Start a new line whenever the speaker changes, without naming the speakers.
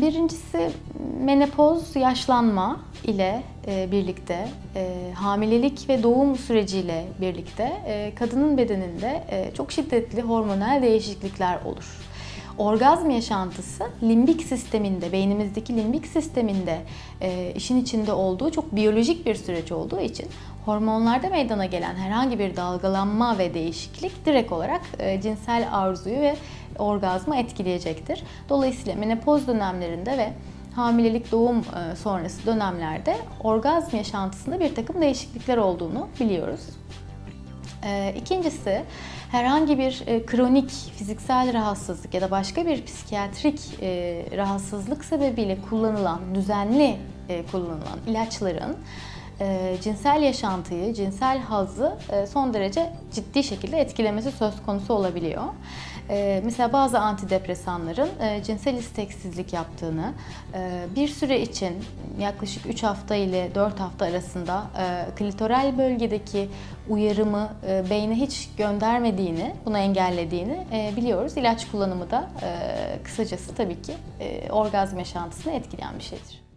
Birincisi menopoz, yaşlanma ile e, birlikte, e, hamilelik ve doğum süreciyle birlikte e, kadının bedeninde çok şiddetli hormonal değişiklikler olur. Orgazm yaşantısı limbik sisteminde, beynimizdeki limbik sisteminde işin içinde olduğu çok biyolojik bir süreç olduğu için hormonlarda meydana gelen herhangi bir dalgalanma ve değişiklik direkt olarak cinsel arzuyu ve orgazmı etkileyecektir. Dolayısıyla menopoz dönemlerinde ve hamilelik doğum e, sonrası dönemlerde orgazm yaşantısında bir takım değişiklikler olduğunu biliyoruz. E, ikincisi herhangi bir e, kronik fiziksel rahatsızlık ya da başka bir psikiyatrik rahatsızlık sebebiyle kullanılan, düzenli kullanılan ilaçların cinsel yaşantıyı, cinsel hazı son derece ciddi şekilde etkilemesi söz konusu olabiliyor. Ee, mesela bazı antidepresanların e, cinsel isteksizlik yaptığını, e, bir süre için yaklaşık 3 hafta ile 4 hafta arasında e, klitoral bölgedeki uyarımı e, beyne hiç göndermediğini, bunu engellediğini e, biliyoruz. İlaç kullanımı da e, kısacası tabii ki e, orgazm yaşantısını etkileyen bir şeydir.